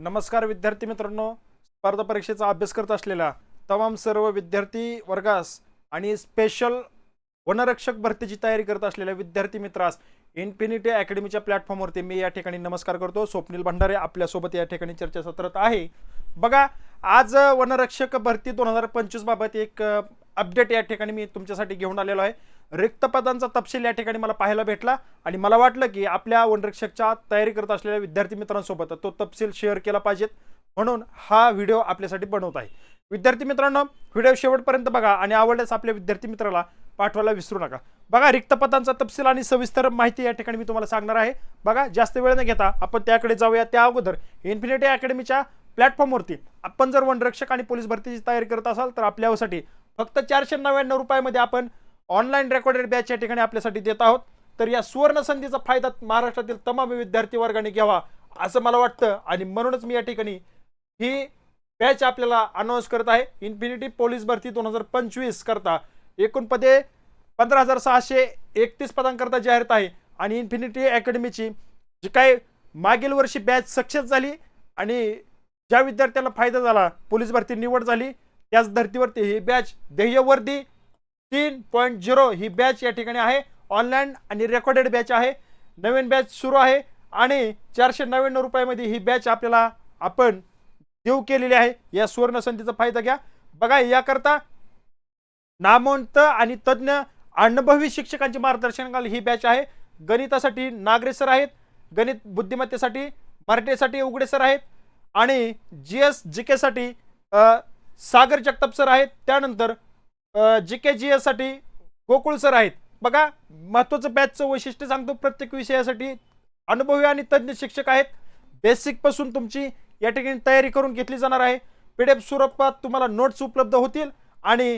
नमस्कार विद्यार्थी मित्रांनो. स्पर्धा परीक्षेचा अभ्यास करत असलेल्या तमाम सर्व विद्यार्थी वर्गास आणि स्पेशल वनरक्षक भरतीची तयारी करत असलेल्या विद्यार्थी मित्रास इन्फिनिटी अकॅडमीच्या प्लॅटफॉर्मवरती मी या ठिकाणी नमस्कार करतो. स्वप्नील भंडारे आपल्यासोबत या ठिकाणी चर्चासत्रात आहे. बघा आज वनरक्षक भरती दोन हजार पंचवीसबाबत एक अपडेट या ठिकाणी मी तुमच्यासाठी घेऊन आलेलो आहे. रिक्त पदांचा तपशील या ठिकाणी मला पाहायला भेटला आणि मला वाटलं की आपल्या वनरक्षकच्या तयारी करत असलेल्या विद्यार्थी मित्रांसोबत तो तपशील शेअर केला पाहिजेत. म्हणून हा व्हिडिओ आपल्यासाठी बनवत आहे. विद्यार्थी मित्रांनो व्हिडिओ शेवटपर्यंत बघा आणि आवडल्यास आपल्या विद्यार्थी मित्राला पाठवायला विसरू नका. बघा रिक्त पदांचा तपशील आणि सविस्तर माहिती या ठिकाणी मी तुम्हाला सांगणार आहे. बघा जास्त वेळ न घेता आपण त्याकडे जाऊया. त्या अगोदर इन्फिनिटी अकॅडमीच्या प्लॅटफॉर्मवरती आपण जर वनरक्षक आणि पोलीस भरतीची तयारी करत असाल तर आपल्यासाठी फक्त चारशे नव्याण्णव रुपयामध्ये आपण ऑनलाईन रेकॉर्डेड बॅच या ठिकाणी आपल्यासाठी देत आहोत. तर या सुवर्ण संधीचा फायदा महाराष्ट्रातील तमाम विद्यार्थी वर्गाने घ्यावा असं मला वाटतं. आणि म्हणूनच मी या ठिकाणी ही बॅच आपल्याला अनाऊन्स करत आहे. इन्फिनिटी पोलीस भरती दोन हजार पंचवीस करता एकूण पदे पंधरा हजार सहाशे एकतीस पदांकरता जाहीर आहे. आणि इन्फिनिटी अकॅडमीची जी काय मागील वर्षी बॅच सक्सेस झाली आणि ज्या विद्यार्थ्यांना फायदा झाला पोलीस भरती निवड झाली त्याच धर्तीवरती ही बॅच ध्येयवर्दी तीन पॉईंट झिरो ही बॅच या ठिकाणी आहे. ऑनलाईन आणि रेकॉर्डेड बॅच आहे. नवीन बॅच सुरू आहे आणि चारशे नव्याण्णव रुपयामध्ये ही बॅच आपल्याला आपण देऊ केलेली आहे. या सुवर्ण संधीचा फायदा घ्या. बघा याकरता नामवंत आणि तज्ज्ञ अनुभवी शिक्षकांचे मार्गदर्शनाखाली ही बॅच आहे. गणितासाठी नागरे सर आहेत. गणित बुद्धिमत्तेसाठी मराठीसाठी उघडे सर आहेत. आणि जी एस जी केसाठी सागर जगताप सर आहेत. त्यानंतर जी के जी एससाठी गोकुळ सर आहेत. बघा महत्त्वाचं बॅचचं वैशिष्ट्य सांगतो प्रत्येक विषयासाठी. अनुभवी आणि तज्ज्ञ शिक्षक आहेत. बेसिकपासून तुमची या ठिकाणी तयारी करून घेतली जाणार आहे. पी डीफ स्वरूपात तुम्हाला नोट्स उपलब्ध होतील आणि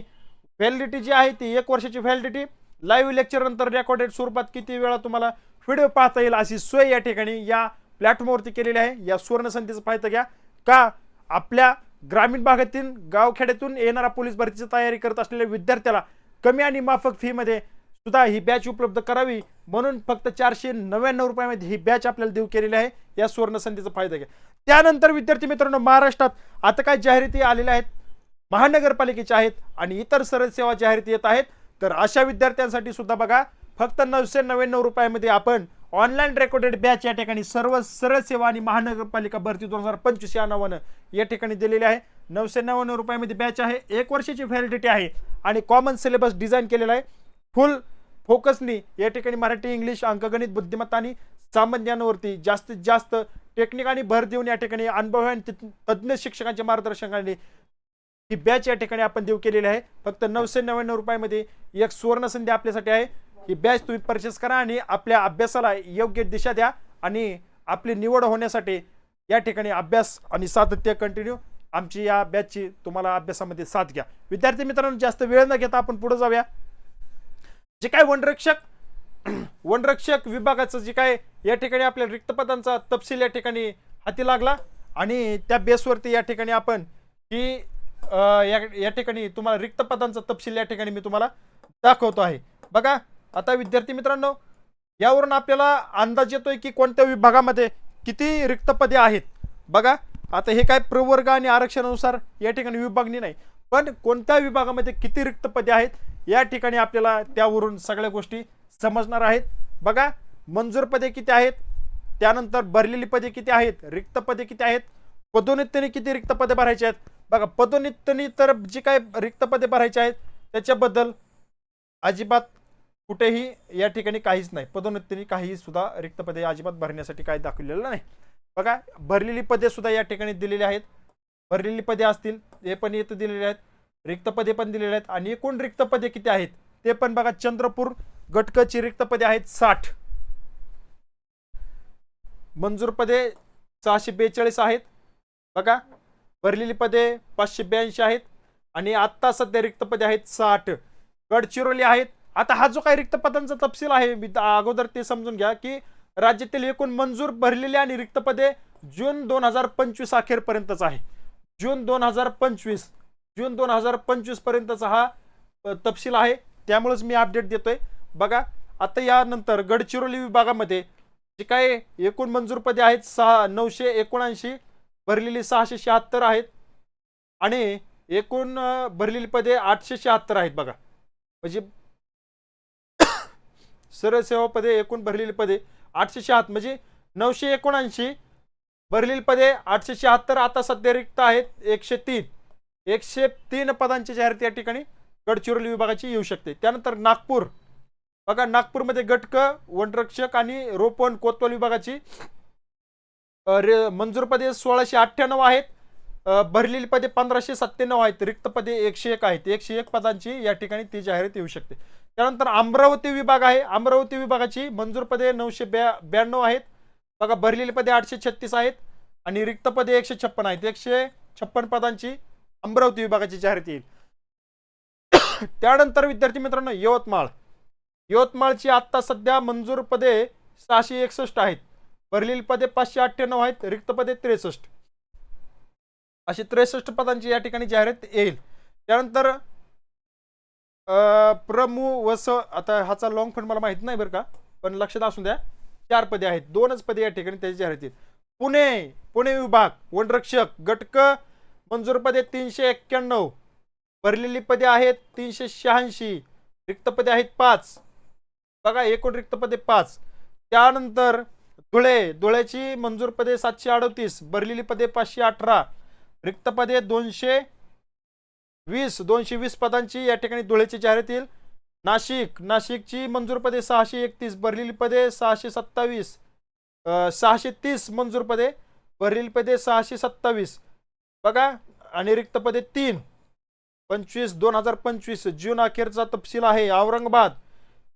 व्हॅलिडिटी जी आहे ती एक वर्षाची व्हॅलिडिटी लाईव्ह लेक्चरनंतर रेकॉर्डेड स्वरूपात किती वेळा तुम्हाला व्हिडिओ पाहता येईल अशी सोय या ठिकाणी या प्लॅटफॉर्मवरती केलेली आहे. या सुवर्णसंधीचा फायदा घ्या. का आपल्या ग्रामीण भागातील गावखेड्यातून येणारा पोलीस भरतीची तयारी करत असलेल्या विद्यार्थ्याला कमी आणि माफक फीमध्ये सुद्धा ही बॅच उपलब्ध करावी म्हणून फक्त चारशे नव्याण्णव रुपयामध्ये ही बॅच आपल्याला देऊ केलेली आहे. या सुवर्णसंधीचा फायदा घ्या. त्यानंतर विद्यार्थी मित्रांनो महाराष्ट्रात आता काय जाहिराती आलेल्या आहेत? महानगरपालिकेच्या आहेत आणि इतर सरळ सेवा जाहिराती येत आहेत. तर अशा विद्यार्थ्यांसाठी सुद्धा बघा फक्त नऊशे नव्याण्णव रुपयामध्ये आपण ऑनलाईन रेकॉर्डेड बॅच या ठिकाणी सर्व सरळ सेवा आणि महानगरपालिका भरती दोन हजार पंचवीस या नावानं या ठिकाणी दिलेली आहे. नऊशे नव्याण्णव रुपयामध्ये बॅच आहे. एक वर्षाची व्हॅलिडिटी आहे आणि कॉमन सिलेबस डिझाईन केलेला आहे. फुल फोकसनी या ठिकाणी मराठी इंग्लिश अंकगणित बुद्धिमत्ता आणि सामान्यांवरती जास्तीत जास्त टेक्निक आणि भर देऊन या ठिकाणी अनुभव आणि तज्ज्ञ शिक्षकांच्या मार्गदर्शनाखाली ही बॅच या ठिकाणी आपण देऊ केलेली आहे. फक्त नऊशे नव्याण्णव रुपयामध्ये एक सुवर्णसंधी आपल्यासाठी आहे. ही बॅच तुम्ही परचेस करा आणि आपल्या अभ्यासाला योग्य दिशा द्या आणि आपली निवड होण्यासाठी या ठिकाणी अभ्यास आणि सातत्य कंटिन्यू आमची या बॅचची तुम्हाला अभ्यासामध्ये साथ घ्या. विद्यार्थी मित्रांनो जास्त वेळ न घेता आपण पुढे जाऊया. जे काय वनरक्षक वनरक्षक विभागाचं जे काय या ठिकाणी आपल्या रिक्तपदांचा तपशील या ठिकाणी हाती लागला आणि त्या बेसवरती या ठिकाणी आपण ही या ठिकाणी तुम्हाला रिक्तपदांचा तपशील या ठिकाणी मी तुम्हाला दाखवतो आहे. बघा आता विद्यार्थी मित्रांनो यावरून आपल्याला अंदाज येतोय की कोणत्या विभागामध्ये किती रिक्त पदे आहेत? बघा आता हे काय प्रवर्ग आणि आरक्षणानुसार या ठिकाणी विभागणी नाही पण कोणत्या विभागामध्ये किती रिक्त पदे आहेत या ठिकाणी आपल्याला त्यावरून सगळ्या गोष्टी समजणार आहेत. बघा मंजूर पदे किती आहेत त्यानंतर भरलेली पदे किती आहेत रिक्त पदे किती आहेत पदोन्नतीने किती रिक्त पदे भरायची आहेत? बघा पदोन्नतीने तर जी काय रिक्त पदे भरायची आहेत त्याच्याबद्दल अजिबात कुठेही या ठिकाणी काहीच नाही. पदोन्नतीने काही सुद्धा रिक्त पदे अजिबात भरण्यासाठी काही दाखवलेलं नाही. बघा भरलेली पदे सुद्धा या ठिकाणी दिलेली आहेत. भरलेली पदे असतील ते पण इथं दिलेले आहेत. रिक्त पदे पण दिलेले आहेत. आणि एकूण रिक्त पदे किती आहेत? ते पण बघा चंद्रपूर गटकची रिक्त पदे आहेत साठ. मंजूर पदे सहाशे बेचाळीस आहेत. बघा भरलेली पदे पाचशे ब्याऐंशी आहेत. आणि आत्ता सध्या रिक्त पदे आहेत साठ. गडचिरोली आहेत. आता हा जो काही रिक्त पदांचा तपशील आहे मी अगोदर ते समजून घ्या की राज्यातील एकूण मंजूर भरलेली आणि रिक्त पदे जून दोन हजार पंचवीस अखेरपर्यंतच आहे. जून दोन हजार पंचवीस जून दोन हजार पंचवीस पर्यंतचा हा तपशील आहे. त्यामुळेच मी अपडेट देतोय. बघा आता यानंतर गडचिरोली विभागामध्ये जे काय एकूण मंजूर पदे आहेत सहा नऊशे एकोणऐंशी भरलेली सहाशे शहात्तर आहेत. आणि एकूण भरलेली पदे आठशे शहात्तर आहेत बघा. म्हणजे सरळ सेवा पदे एकूण भरलेली पदे आठशे शहात्तर म्हणजे नऊशे एकोणऐंशी भरलेली पदे आठशे शहात्तर आता सध्या रिक्त आहेत एकशे तीन एकशे तीन पदांची जाहिरात या ठिकाणी गडचिरोली विभागाची येऊ शकते. त्यानंतर नागपूर. बघा नागपूरमध्ये गटक वनरक्षक आणि रोपण कोतवाल विभागाची रे- मंजूर पदे सोळाशे अठ्ठ्याण्णव आहेत भरलेली पदे पंधराशे सत्त्याण्णव आहेत. रिक्त पदे एकशे एक आहेत. एकशे एक पदांची या ठिकाणी ती जाहिरात येऊ शकते. त्यानंतर अमरावती विभाग आहे. अमरावती विभागाची मंजूर पदे नऊशे ब्या ब्याण्णव आहेत. बघा भरलेली पदे आठशे छत्तीस आहेत आणि रिक्त पदे एकशे छप्पन आहेत. एकशे छप्पन पदांची अमरावती विभागाची जाहिरात येईल. त्यानंतर विद्यार्थी मित्रांनो यवतमाळ. यवतमाळची आत्ता सध्या मंजूर पदे सहाशे एकसष्ट आहेत. भरलेली पदे पाचशे अठ्ठ्याण्णव आहेत. रिक्त पदे त्रेसष्ट. अशी त्रेसष्ट पदांची या ठिकाणी जाहिरात येईल. त्यानंतर प्रमु वस आता ह्याचा लॉंग फंड मला माहीत नाही बरं का पण लक्षात असू द्या चार पदे आहेत. दोनच पदे या ठिकाणी त्याची जाहिरात पुणे पुणे विभाग वनरक्षक गटक मंजूर पदे तीनशे एक्क्याण्णव. भरलेली पदे आहेत तीनशे शहाऐंशी. रिक्त पदे आहेत पाच. बघा एकूण रिक्त पदे पाच. त्यानंतर धुळे धुळ्याची मंजूर पदे सातशे अडतीस. भरलेली पदे पाचशे अठरा. रिक्त पदे दोनशे वीस दोनशे वीस पदांची या ठिकाणी धुळ्याची जाहिरात येईल. नाशिक नाशिकची मंजूर पदे सहाशे एकतीस भरलेली पदे सहाशे सत्तावीस सहाशे तीस मंजूर पदे भरलेली पदे सहाशे सत्तावीस. बघा आणि रिक्त पदे तीन. पंचवीस दोन हजार पंचवीस जून अखेरचा तपशील आहे. औरंगाबाद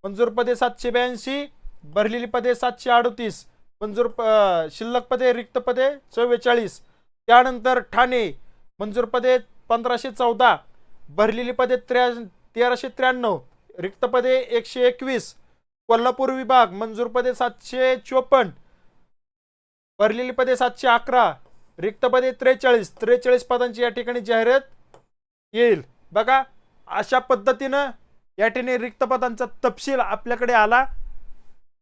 मंजूर पदे सातशे ब्याऐंशी भरलेली पदे सातशे अडतीस मंजूर प- शिल्लक पदे रिक्त पदे चव्वेचाळीस. त्यानंतर ठाणे मंजूर पदे पंधराशे चौदा भरलेली पदे त्र्या तेराशे त्र्याण्णव रिक्त पदे एकशे एकवीस कोल्हापूर विभाग मंजूर पदे सातशे चोपन्न भरलेली पदे सातशे अकरा रिक्त पदे त्रेचाळीस त्रेचाळीस पदांची या ठिकाणी जाहिरात येईल. बघा अशा पद्धतीनं या ठिकाणी रिक्त पदांचा तपशील आपल्याकडे आला.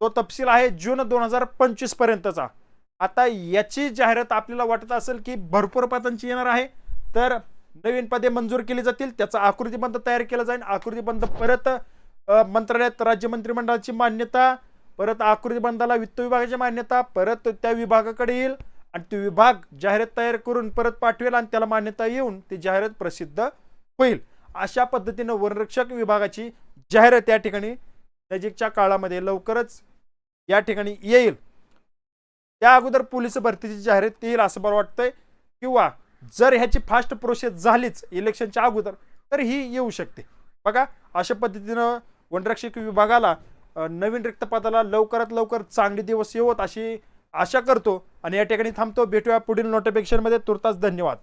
तो तपशील आहे जून दोन हजार पंचवीस पर्यंतचा. आता याची जाहिरात आपल्याला वाटत असेल की भरपूर पदांची येणार आहे. तर नवीन पदे मंजूर केली जातील त्याचा आकृतीबंध तयार केला जाईल. आकृतीबंध परत मंत्रालयात राज्य मंत्रिमंडळाची मान्यता परत आकृतीबंधाला वित्त विभागाची मान्यता परत त्या विभागाकडे येईल आणि तो विभाग जाहिरात तयार करून परत पाठवेल आणि त्याला मान्यता येऊन ती जाहिरात प्रसिद्ध होईल. अशा पद्धतीनं वनरक्षक विभागाची जाहिरात या ठिकाणी नजीकच्या काळामध्ये लवकरच या ठिकाणी येईल. त्या अगोदर पोलीस भरतीची जाहिरात येईल असं मला वाटतंय. किंवा जर ह्याची फास्ट प्रोसेस झालीच इलेक्शनच्या अगोदर तर ही येऊ शकते. बघा अशा पद्धतीनं वनरक्षक विभागाला नवीन रिक्तपदाला लवकरात लवकर चांगले दिवस येवत अशी आशा करतो. आणि या ठिकाणी थांबतो. भेटूया पुढील नोटिफिकेशनमध्ये तुर्तास धन्यवाद.